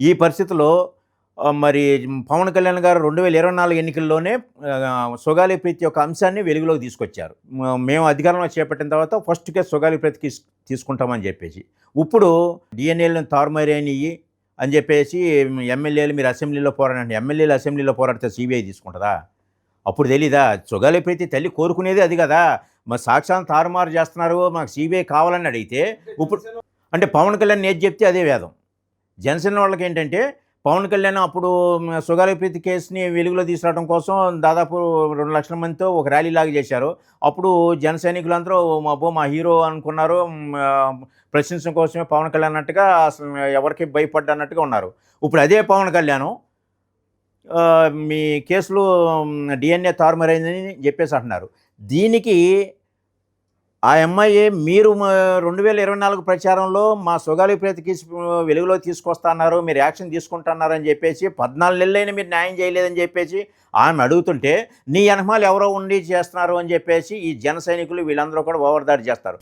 ఈ పరిస్థితిలో మరి పవన్ కళ్యాణ్ గారు రెండు వేల ఇరవై నాలుగు ఎన్నికల్లోనే సుగాలి ప్రీతి యొక్క అంశాన్ని వెలుగులోకి తీసుకొచ్చారు. మ- మేము అధికారంలో చేపట్టిన తర్వాత ఫస్ట్ కేసు సుగాలి ప్రీతి తీస్- తీసుకుంటామని చెప్పేసి. ఇప్పుడు డిఎన్ఏలను తారుమారైనవి అని చెప్పేసి ఎమ్మెల్యేలు మీరు అసెంబ్లీలో పోరాడండి ఎమ్మెల్యేలు అసెంబ్లీలో పోరాడితే సిబిఐ తీసుకుంటుందా? అప్పుడు తెలీదా? సుగాలి ప్రీతి తల్లి కోరుకునేది అది కదా. మరి సాక్ష్యాన్ని తారుమారు చేస్తున్నారు మాకు సిబిఐ కావాలని అడిగితే ఇప్పుడు అంటే పవన్ కళ్యాణ్ ఏది చెప్తే అదే వేదం. జనసేన వాళ్ళకి ఏంటంటే పవన్ కళ్యాణ్ అప్పుడు సుగాలి ప్రీతి కేసుని వెలుగులో తీసుకురావడం కోసం దాదాపు రెండు లక్షల మందితో ఒక ర్యాలీ లాగా చేశారు. అప్పుడు జన సైనికులందరూ మా అబ్బో మా హీరో అనుకున్నారు. ప్రశ్నించడం కోసమే పవన్ కళ్యాణ్ అన్నట్టుగా అసలు ఎవరికి భయపడ్డన్నట్టుగా ఉన్నారు. ఇప్పుడు అదే పవన్ కళ్యాణ్ మీ కేసులో డిఎన్ఏ తారుమారైందని చెప్పేసి అంటున్నారు. దీనికి ఆ అమ్మాయి మీరు రెండు వేల ఇరవై నాలుగు ప్రచారంలో మా సుగాలి ప్రేతకి వెలుగులో తీసుకొస్తున్నారు మీరు యాక్షన్ తీసుకుంటున్నారు అని చెప్పేసి పద్నాలుగు నెలలైనా మీరు న్యాయం చేయలేదని చెప్పేసి ఆమె అడుగుతుంటే నీ వెనకమాలు ఎవరో ఉండి చేస్తున్నారు? అని చెప్పేసి ఈ జన సైనికులు వీళ్ళందరూ కూడా ఓవర్దాడి చేస్తారు.